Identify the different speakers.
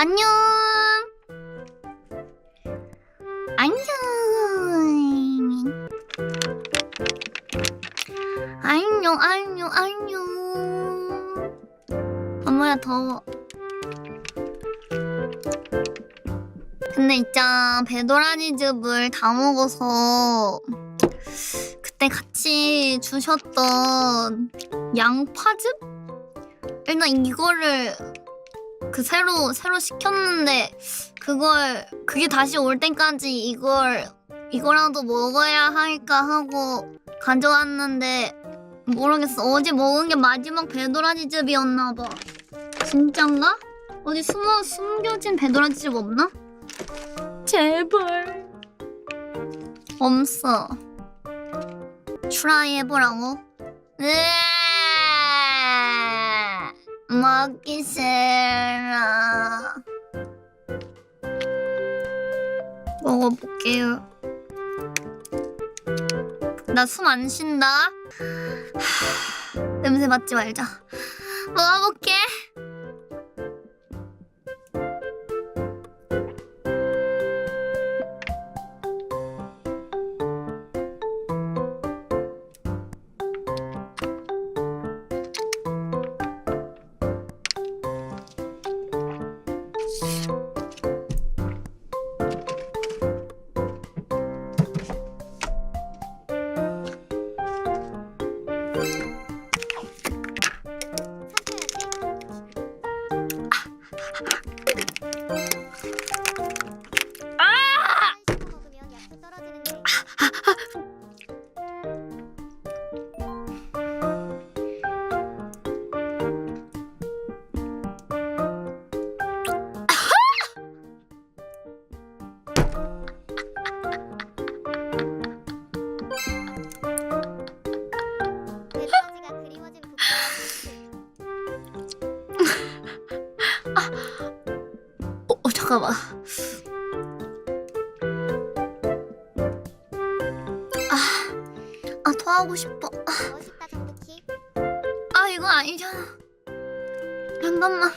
Speaker 1: 안녕. 안녕. 안녕, 안녕, 안녕. 엄마야 더워. 근데 있잖아 배도라지즙을 다 먹어서 그때 같이 주셨던 양파즙? 일단 이거를 그 새로 새로 시켰는데 그걸 그게 다시 올 때까지 이걸 이거라도 먹어야 할까 하고 가져왔는데 모르겠어 어제 먹은 게 마지막 배도라지 즙이었나 봐 진짠가? 어디 숨어 숨겨진 배도라지 즙 없나? 제발 없어 트라이 해보라고? 으아, 먹기 싫어. 먹어볼게요. 나 숨 안 쉰다. 하, 냄새 맡지 말자. 먹어볼게 잠깐만. 아, 아 토하고 싶어.
Speaker 2: 멋있다
Speaker 1: 아 이거 아니잖아. 잠깐만